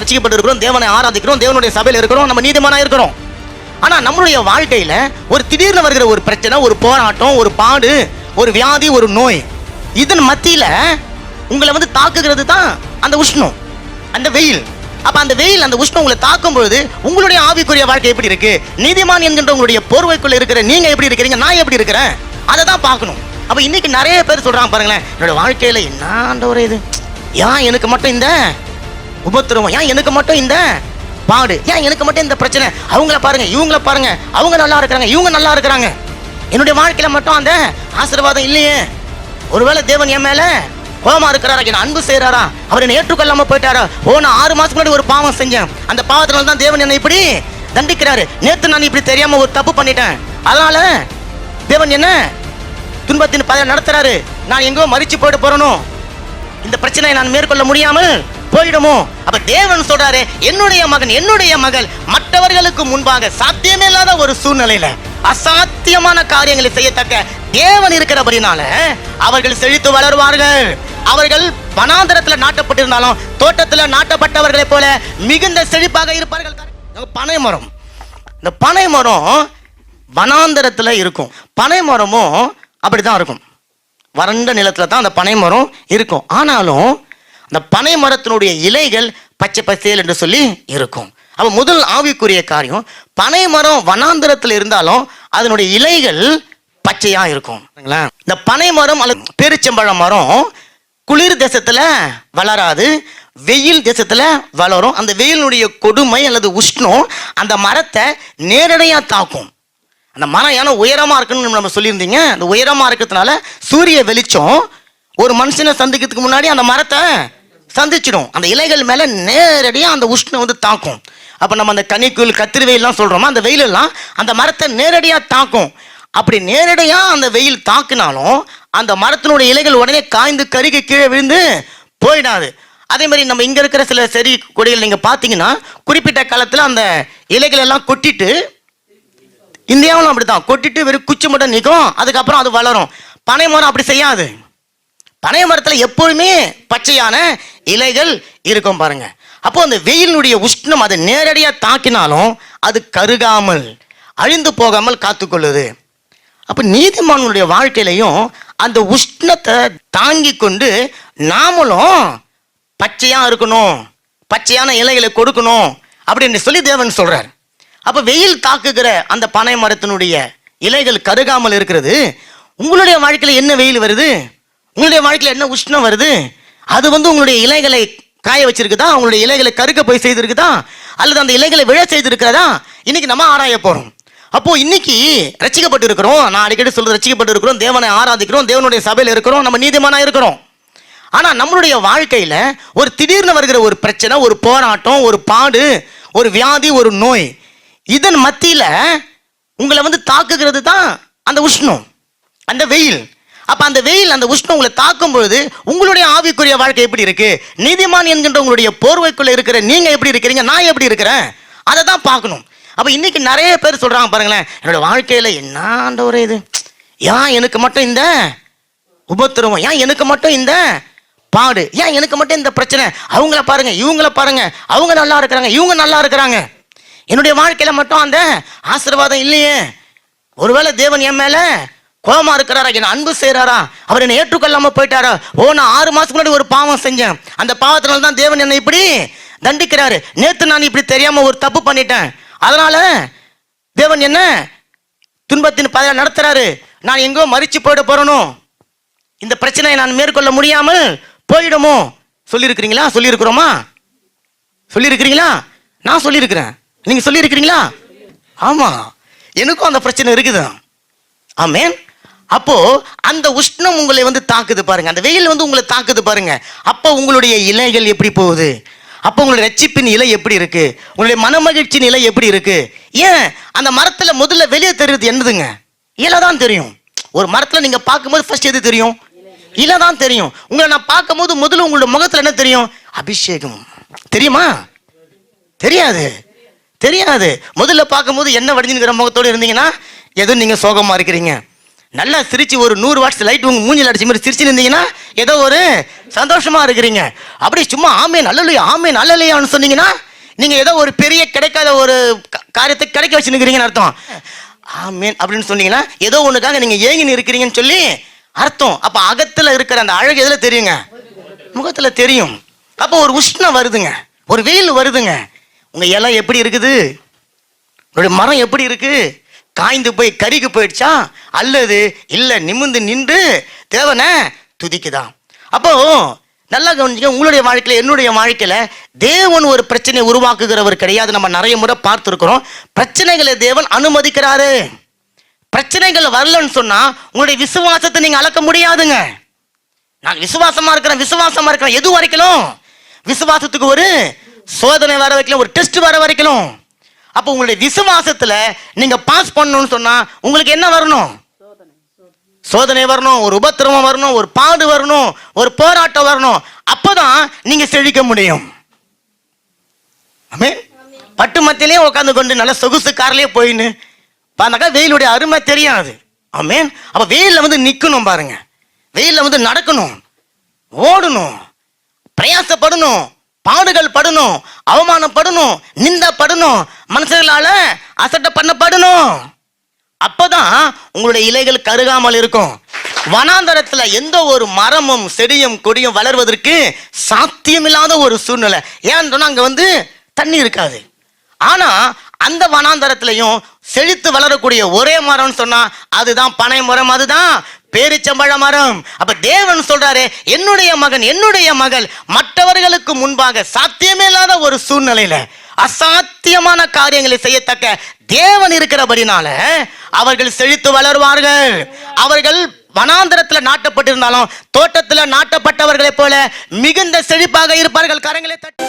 ரசிக்கப்பட்டிருக்கிறோம் தேவனை ஆராதிக்கிறோம் தேவனுடைய சபையில் இருக்கிறோம் நம்ம நீதிமானா இருக்கிறோம். ஆனா நம்மளுடைய வாழ்க்கையில ஒரு திடீர்னு வருகிற ஒரு பிரச்சனை ஒரு போராட்டம் ஒரு பாடு ஒரு வியாதி ஒரு நோய் இதன் மத்தியில உங்களை வந்து தாக்குகிறது தான் அந்த உஷ்ணம் அந்த வெயில். அப்ப அந்த வெயில் அந்த உஷ்ணம் உங்களை தாக்கும் பொழுது உங்களுடைய ஆவிக்குரிய வாழ்க்கை எப்படி இருக்கு? நீதிமான் என்கின்ற உங்களுடைய போர்வைக்குள்ள இருக்கிற நீங்க எப்படி இருக்கிறீங்க? நான் எப்படி இருக்கிறேன்? அதை தான் பார்க்கணும். அப்ப இன்னைக்கு நிறைய பேர் சொல்றாங்க பாருங்களேன் என்னோட வாழ்க்கையில என்ன ஒரு இது? ஏன் எனக்கு மட்டும் இந்த உபத்திரவம். ஏன் எனக்கு மட்டும் இந்த பாடு? ஏன் எனக்கு மட்டும் இந்த பிரச்சனை? அவங்கள பாருங்க இவங்கள பாருங்க. அவங்க நல்லா இருக்கிறாங்க இவங்க நல்லா இருக்கிறாங்க. என்னுடைய வாழ்க்கையில மட்டும் அந்த ஆசீர்வாதம் இல்லையே. ஒருவேளை தேவன் என் மேல கோபமா இருக்கிறாரா? என்ன அன்பு செய்யறாரா அவர் என்னை ஏற்றுக்கொள்ளாம போயிட்டாரா? ஓ நான் ஆறு மாசத்துக்கு முன்னாடி ஒரு பாவம் செஞ்சேன். அந்த பாவத்தினால தான் தேவன் என்னை இப்படி தண்டிக்கிறாரு. நேத்து நான் இப்படி தெரியாம ஒரு தப்பு பண்ணிட்டேன். அதனால தேவன் என்ன துன்பத்தின் பதவி நடத்துறாரு. நான் எங்கோ மறிச்சு போயிட்டு போறனும் இந்த பிரச்சனையை நான் மேற்கொள்ள முடியாமல் போயிடுமோ? அப்ப தேவன் சொல்றாரு என்னுடைய மகன் என்னுடைய மகள் மற்றவர்களுக்கு முன்பாக சாத்தியமே இல்லாத ஒரு சூழ்நிலையில அசாத்தியமான காரியங்களை செய்யத்தக்க தேவன் இருக்கிறபடினால அவர்கள் செழித்து வளருவார்கள். அவர்கள் வனாந்தரத்துல நாட்டப்பட்டிருந்தாலும் தோட்டத்துல நாட்டப்பட்டவர்களைப் போல மிகுந்த செழிப்பாக இருப்பார்கள். பனை மரம். இந்த பனை மரம் வனாந்தரத்துல இருக்கும். பனை மரமும் அப்படிதான் இருக்கும். வறண்ட நிலத்துல தான் அந்த பனை மரம் இருக்கும். ஆனாலும் அந்த பனை மரத்தினுடைய இலைகள் பச்சை பசேல் என்று சொல்லி இருக்கும். அப்ப முதல் ஆவிக்குரிய காரியம் பனை மரம் வனாந்தரத்தில் இருந்தாலும் அதனுடைய இலைகள் பச்சையா இருக்கும்? இந்த பனை மரம் அல்லது பேரிச்சம்பழ மரம் குளிர் தேசத்துல வளராது வெயில் தேசத்துல வளரும். அந்த வெயிலுடைய கொடுமை அல்லது உஷ்ணம் அந்த மரத்தை நேரடியா தாக்கும். அந்த மரம் ஏன்னா உயரமா இருக்குன்னு நம்ம சொல்லியிருந்தீங்க. அந்த உயரமா இருக்கிறதுனால சூரிய வெளிச்சம் ஒரு மனுஷனை சந்திக்கிறதுக்கு முன்னாடி அந்த மரத்தை சந்திச்சிடும். அந்த இலைகள் மேலே நேரடியாக அந்த உஷ்ணம் வந்து தாக்கும். அப்போ நம்ம அந்த கனிக்குள் கத்திரி வெயில்லாம் சொல்கிறோமோ அந்த வெயிலெல்லாம் அந்த மரத்தை நேரடியாக தாக்கும். அப்படி நேரடியாக அந்த வெயில் தாக்குனாலும் அந்த மரத்தினுடைய இலைகள் உடனே காய்ந்து கருகி கீழே விழுந்து போயிடாது. அதே மாதிரி நம்ம இங்கே இருக்கிற சில செடி கொடிகள் நீங்கள் பார்த்தீங்கன்னா குறிப்பிட்ட காலத்தில் அந்த இலைகள் எல்லாம் கொட்டிட்டு இந்தியாவிலும் அப்படித்தான். கொட்டிட்டு வெறும் குச்சி மட்டும் நிற்கும் அதுக்கப்புறம் அது வளரும். பனை மரம் அப்படி செய்யாது. பனை மரத்தில் எப்பொழுதுமே பச்சையான இலைகள் இருக்கும் பாருங்க. அப்போ அந்த வெயிலினுடைய உஷ்ணம் அதை நேரடியாக தாக்கினாலும் அது கருகாமல் அழிந்து போகாமல் காத்துக்கொள்ளுது. அப்போ நீதிமானுடைய வாழ்க்கையிலையும் அந்த உஷ்ணத்தை தாங்கி கொண்டு நாமளும் பச்சையா இருக்கணும் பச்சையான இலைகளை கொடுக்கணும் அப்படின்னு சொல்லி தேவன் சொல்றார். அப்ப வெயில் தாக்குகிற அந்த பனை மரத்தினுடைய இலைகள் கருகாமல் இருக்கிறது. உங்களுடைய வாழ்க்கையில் என்ன வெயில் வருது? உங்களுடைய வாழ்க்கையில் என்ன உஷ்ணம் வருது? அது வந்து உங்களுடைய இலைகளை காய வச்சிருக்குதா? உங்களுடைய இலைகளை கருக்க போய் செய்திருக்குதா? அல்லது அந்த இலைகளை விழ செய்திருக்கிறதா? இன்னைக்கு நம்ம ஆராய போறோம். அப்போ இன்னைக்கு ரசிக்கப்பட்டு இருக்கிறோம் நான் அடிக்கடி சொல்றது ரசிக்கப்பட்டு இருக்கிறோம் தேவனை ஆராதிக்கிறோம். தேவனுடைய சபையில் இருக்கிறோம். நம்ம நீதிமானா இருக்கிறோம். ஆனா நம்மளுடைய வாழ்க்கையில ஒரு திடீர்னு வருகிற ஒரு பிரச்சனை ஒரு போராட்டம் ஒரு பாடு ஒரு வியாதி ஒரு நோய் இதன் மத்தியில உங்களை வந்து தாக்குகிறது தான் அந்த உஷ்ணம் அந்த வெயில். அப்ப அந்த வெயில் அந்த உஷ்ணம் உங்களை தாக்கும் பொழுது உங்களுடைய ஆவிக்குரிய வாழ்க்கை எப்படி இருக்கு? நீதிமான் என்கின்ற உங்களுடைய போர்வைக்குள்ள இருக்கிற நீங்க எப்படி இருக்கிறீங்க? நான் எப்படி இருக்கிறேன்? அதை தான் பார்க்கணும். அப்ப இன்னைக்கு நிறைய பேர் சொல்றாங்க பாருங்களேன் என்னோட வாழ்க்கையில என்ன ஒரு இது? ஏன் எனக்கு மட்டும் இந்த உபத்திரவம்? ஏன் எனக்கு மட்டும் இந்த பாடு? ஏன் எனக்கு மட்டும் இந்த பிரச்சனை? அவங்கள பாருங்க இவங்கள பாருங்க. அவங்க நல்லா இருக்கிறாங்க இவங்க நல்லா இருக்கிறாங்க. என்னுடைய வாழ்க்கையில மட்டும் அந்த ஆசீர்வாதம் இல்லையே. ஒருவேளை தேவன் என் மேலே கோபமா இருக்கிறாரா? என்ன அன்பு செய்கிறாரா அவர் என்னை ஏற்றுக்கொள்ளாமல் போயிட்டாரா? ஓ நான் ஆறு மாதத்துக்கு முன்னாடி ஒரு பாவம் செஞ்சேன். அந்த பாவத்தினால தான் தேவன் என்னை இப்படி தண்டிக்கிறாரு. நேற்று நான் இப்படி தெரியாமல் ஒரு தப்பு பண்ணிட்டேன். அதனால தேவன் என்ன துன்பத்தின் பதவி நடத்துறாரு. நான் எங்கோ மறிச்சு போயிட போறனும் இந்த பிரச்சனையை நான் மேற்கொள்ள முடியாமல் போயிடுமோ? சொல்லியிருக்கிறீங்களா? சொல்லியிருக்கிறோமா? சொல்லியிருக்கிறீங்களா? நான் சொல்லியிருக்கிறேன். நீங்கள் சொல்லியிருக்கிறீங்களா? ஆமாம் எனக்கும் அந்த பிரச்சனை இருக்குது ஆமேன். அப்போ அந்த உஷ்ணம் உங்களை வந்து தாக்குது பாருங்க. அந்த வெயில் வந்து உங்களை தாக்குது பாருங்க. அப்போ உங்களுடைய இலைகள் எப்படி போகுது? அப்போ உங்களுடைய ரட்சிப்பின் இலை எப்படி இருக்கு? உங்களுடைய மனமகிழ்ச்சி நிலை எப்படி இருக்கு? ஏன்? அந்த மரத்துல முதல்ல வெளியே தெரியுது என்னதுங்க? இலை தான் தெரியும். ஒரு மரத்துல நீங்க பார்க்கும்போது ஃபர்ஸ்ட் எது தெரியும்? இலை தான் தெரியும். உங்களை நான் பார்க்கும்போது முதல்ல உங்களோட முகத்துல என்ன தெரியும்? அபிஷேகம். தெரியுமா? தெரியாது. தெரியாது. முதல்ல பார்க்கும்போது என்ன வடிஞ்சுங்கிற முகத்தோடு இருந்தீங்கன்னா எதுவும் நீங்க சோகமா இருக்கிறீங்க. நல்லா சிரிச்சு ஒரு நூறு வாட்ஸ் லைட் உங்க மூஞ்சில் அடிச்ச மாதிரி சிரிச்சு இருந்தீங்கன்னா ஏதோ ஒரு சந்தோஷமா இருக்கிறீங்க. அப்படி சும்மா ஆமே நல்லலையா ஆமே நல்லலையான்னு சொன்னீங்கன்னா நீங்க ஏதோ ஒரு பெரிய கிடைக்காத ஒரு காரியத்தை கிடைக்க வச்சுருக்கிறீங்கன்னு அர்த்தம். ஆமேன் அப்படின்னு சொன்னீங்கன்னா ஏதோ ஒண்ணுக்காக நீங்க ஏங்கின்னு இருக்கிறீங்கன்னு சொல்லி அர்த்தம். அப்ப அகத்துல இருக்கிற அந்த அழகு எதுல தெரியுங்க? முகத்துல தெரியும். அப்போ ஒரு உஷ்ணம் வருதுங்க. ஒரு வெயில் வருதுங்க. உங்க இலை எப்படி இருக்குது? உங்களுடைய மரம் எப்படி இருக்குது காய்ந்து போய் கருகி போயிடுச்சா? அல்லது இல்லை நிமிர்ந்து நின்று தேவனை துதிக்குதா? அப்போ நல்லா கவனிச்சுங்க உங்களுடைய வாழ்க்கையில் என்னுடைய வாழ்க்கையில் தேவன் ஒரு பிரச்சனையை உருவாக்குகிறவர் கிடையாது. நம்ம நிறைய முறை பார்த்துருக்குறோம். பிரச்சனைகளை தேவன் அனுமதிக்கிறாரு. பிரச்சனைகள் வரலன்னு சொன்னால் உங்களுடைய விசுவாசத்தை நீங்கள் அளக்க முடியாதுங்க. நான் விசுவாசமாக இருக்கிறேன் விசுவாசமாக இருக்கிறேன். எது வரைக்கலும் விசுவாசத்துக்கு ஒரு சோதனை வர வைக்கலாம் ஒரு டெஸ்ட் வர வரைக்கலும் அப்போ உங்களுடைய விசுவாசத்துல நீங்க பாஸ் பண்ணணும்னு சொன்னா உங்களுக்கு என்ன வரணும்? சோதனை வரணும் ஒரு உபத்திரவம் வரணும் ஒரு பாடு வரணும் ஒரு போராட்டம் வரணும். அப்பதான் நீங்க செழிக்க முடியும். ஆமென்? பட்டு மத்தியிலே உட்காந்து கொண்டு நல்ல சொகுசு கார்லயே போயின்னு பார்த்தாக்கா வெயிலுடைய அருமை தெரியாது. ஆமேன்? அப்ப வெயிலில் வந்து நிக்கணும் பாருங்க. வெயிலில் வந்து நடக்கணும். ஓடணும். பிரயாசப்படணும். பாடுகள் படணும் அவமானப்படணும் நிந்தப்படணும் மனுஷர்களால அசட்டை பண்ணப்படணும் அப்பதான் உங்களுடைய இலைகள் கருகாமல் இருக்கும். வனாந்தரத்துல எந்த ஒரு மரமும் செடியும் கொடியும் வளர்வதற்கு சாத்தியமில்லாத ஒரு சூழ்நிலை. ஏன்னு சொன்னா அங்க வந்து தண்ணி இருக்காது. ஆனா அந்த வனாந்தரத்திலையும் செழித்து வளரக்கூடிய ஒரே மரம்னு சொன்னா அதுதான் பனை மரம் அதுதான் பேரிச்சம்பழ மரம். அப்ப தேவன் சொல்றாரு என்னுடைய மகன் என்னுடைய மகள் மற்றவர்களுக்கு முன்பாக சாத்தியமே இல்லாத ஒரு சூழ்நிலையில அசாத்தியமான காரியங்களை செய்யத்தக்க தேவன் இருக்கிறபடினால அவர்கள் செழித்து வளருவார்கள். அவர்கள் வனாந்தரத்துல நாட்டப்பட்டிருந்தாலும் தோட்டத்துல நாட்டப்பட்டவர்களைப் போல மிகுந்த செழிப்பாக இருப்பார்கள். கரங்களை தட்டி